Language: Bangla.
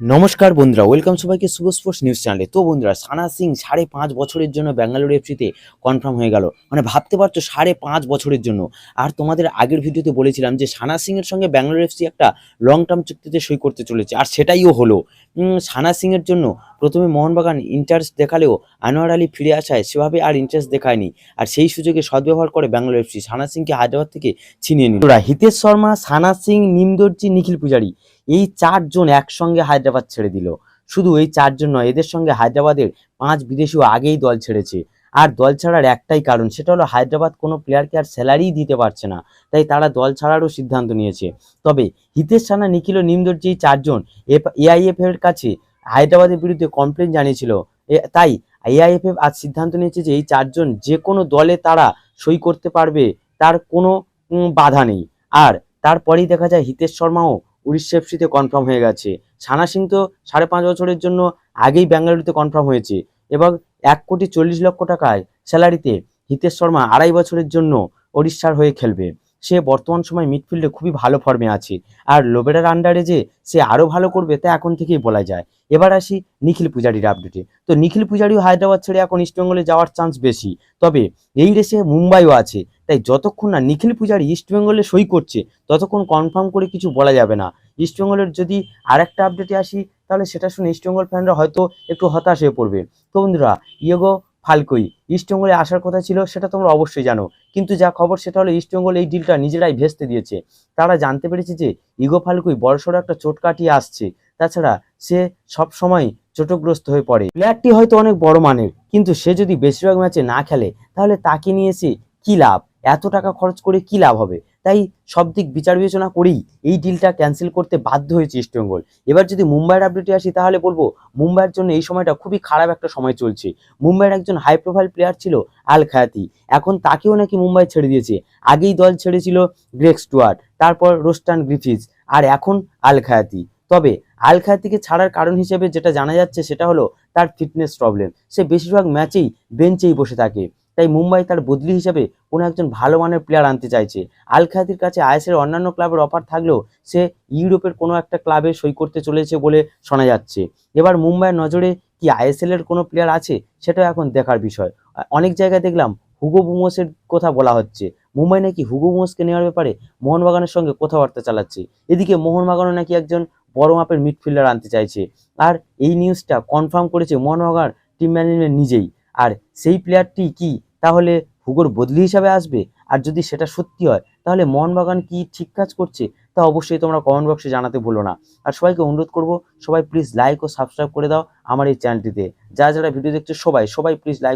নমস্কার বন্ধুরা ওয়েলকাম সবাইকে শুভ স্পোর্টস নিউজ চ্যানেলে তো বন্ধুরা, সানা সিং সাড়ে পাঁচ বছরের জন্য ব্যাঙ্গালোর এফসিতে কনফার্ম হয়ে গেল। মানে ভাবতে পারছ, সাড়ে পাঁচ বছরের জন্য। আর তোমাদের আগের ভিডিওতে বলেছিলাম যে সানা সিং এর সঙ্গে ব্যাঙ্গালোর এফসি একটা লং টার্ম চুক্তিতে সই করতে চলেছে, আর সেটাইও হলো। সানা সিং এর জন্য প্রথমে মোহনবাগান ইন্টারেস্ট দেখালেও আনোয়ার আলী ফিরে আসায় সেভাবে আর ইন্টারেস্ট দেখায়নি। আর সেই সুযোগে সদ্ব্যবহার করে ব্যাঙ্গালোর এফসি সানা সিংকে হায়দ্রাবাদ থেকে ছিনিয়ে নিল। হিতেশ শর্মা, সানা সিং, নিমদর্জি, নিখিল পূজারি এই চারজন একসঙ্গে হায়দ্রাবাদ ছেড়ে দিল। শুধু এই চারজন নয়, এদের সঙ্গে হায়দ্রাবাদের পাঁচ বিদেশিও আগেই দল ছেড়েছে। আর দল ছাড়ার একটাই কারণ, সেটা হলো হায়দ্রাবাদ কোনো প্লেয়ারকে আর স্যালারি দিতে পারছে না, তাই তারা দল ছাড়ারও সিদ্ধান্ত নিয়েছে। তবে হিতেশ সানা, নিখিল ও নিমদর্জি চারজন এআইএফ এর কাছে হায়দ্রাবাদের বিরুদ্ধে কমপ্লেন জানিয়েছিল। তাই এআইএফএফ আজ সিদ্ধান্ত নিয়েছে যে এই চারজন যে কোনো দলে তারা সই করতে পারবে, তার কোনো বাধা নেই। আর তারপরেই দেখা যায় হিতেশ শর্মাও উড়িষ্যা এফসিতে কনফার্ম হয়ে গেছে। সানা সিং তো সাড়ে পাঁচ বছরের জন্য আগেই বেঙ্গালুরুতে কনফার্ম হয়েছে। এবং এক কোটি চল্লিশ লক্ষ টাকায় স্যালারিতে হিতেশ শর্মা আড়াই বছরের জন্য ওড়িশার হয়ে খেলবে। সে বর্তমান সময় মিডফিল্ডে খুবই ভালো ফর্মে আছে। আর লোবেরার আন্ডারে যে সে আরও ভালো করবে তা এখন থেকেই বলা যায়। এবার আসি নিখিল পূজারির আপডেটে তো নিখিল পূজারিও হায়দ্রাবাদ ছেড়ে এখন ইস্টবেঙ্গলে যাওয়ার চান্স বেশি। তবে এই রেসে মুম্বাইও আছে। তাই যতক্ষণ না নিখিল পূজারি ইস্টবেঙ্গলে সই করছে, ততক্ষণ কনফার্ম করে কিছু বলা যাবে না। ইস্টবেঙ্গলের যদি আরেকটা আপডেটে আসি, তাহলে সেটা শুনে ইস্টবেঙ্গল ফ্যানরা হয়তো একটু হতাশ হয়ে পড়বে। তো বন্ধুরা, ইয়েগো ফালকই। ইস্টবেঙ্গলে আসার কথা ছিল, সেটা তোমরা অবশ্যই জানো। কিন্তু যা খবর, সেটা হলো ইস্টবেঙ্গল এই ডিলটা নিজেরাই ভেস্তে দিয়েছে। তারা জানতে পেরেছে যে ইগো ফালকুই বড়সড় একটা চোট কাটিয়ে আসছে। তাছাড়া সে সব সময় চোটগ্রস্ত হয়ে পড়ে। প্লেয়ারটি হয়তো অনেক বড় মানের, কিন্তু সে যদি বেশিরভাগ ম্যাচে না খেলে, তাহলে তাকে নিয়ে এসে কী লাভ? এত টাকা খরচ করে কি লাভ হবে? তাই সব দিক বিচার বিবেচনা করেই এই ডিলটা ক্যান্সেল করতে বাধ্য হয়েছে ইস্টবেঙ্গল এবার যদি মুম্বাইয়ের আপডেটে আসি তাহলে বলব, মুম্বাইয়ের জন্য এই সময়টা খুবই খারাপ একটা সময় চলছে। মুম্বাইয়ের একজন হাই প্রোফাইল প্লেয়ার ছিল আল খায়াতি এখন তাকেও নাকি মুম্বাই ছেড়ে দিয়েছে। আগেই দল ছেড়েছিল গ্রেক স্টুয়ার্ট তারপর রোস্টান গ্রিফিস আর এখন আল খায়াতি তবে আল খায়াতিকে ছাড়ার কারণ হিসেবে যেটা জানা যাচ্ছে সেটা হলো তার ফিটনেস প্রবলেম সে বেশিরভাগ ম্যাচেই বেঞ্চেই বসে থাকে। তাই মুম্বাই তার বদলি হিসেবে কোনো একজন ভালো মানের প্লেয়ার আনতে চাইছে। আল খায়াতির কাছে আইএসের অন্যান্য ক্লাবের অফার থাকলেও সে ইউরোপের কোনো একটা ক্লাবে সই করতে চলেছে বলে শোনা যাচ্ছে। এবার মুম্বাইয়ের নজরে কি আইএসএল এর কোনো প্লেয়ার আছে সেটাও এখন দেখার বিষয়। অনেক জায়গায় দেখলাম হুগো বুমোসের কথা বলা হচ্ছে। মুম্বাই নাকি হুগো বুমোসকে নেওয়ার ব্যাপারে মোহনবাগানের সঙ্গে কথাবার্তা চালাচ্ছে। এদিকে মোহনবাগানও নাকি একজন বড় মাপের মিডফিল্ডার আনতে চাইছে। আর এই নিউজটা কনফার্ম করেছে মোহনবাগান টিম ম্যানেজমেন্ট নিজেই। আর সেই প্লেয়ারটি কি তাহলে হুগোর বদলি হিসাবে আসবে? আর যদি সেটা সত্যি হয়, তাহলে মোহনবাগান কি ঠিক কাজ করছে? তা অবশ্যই তোমরা কমেন্ট বক্সে জানাতে ভুলো না। আর সবাইকে অনুরোধ করব, সবাই প্লিজ লাইক ও সাবস্ক্রাইব করে দাও আমার এই চ্যানেলটিতে যা যারা ভিডিও দেখছে, সবাই সবাই প্লিজ লাইক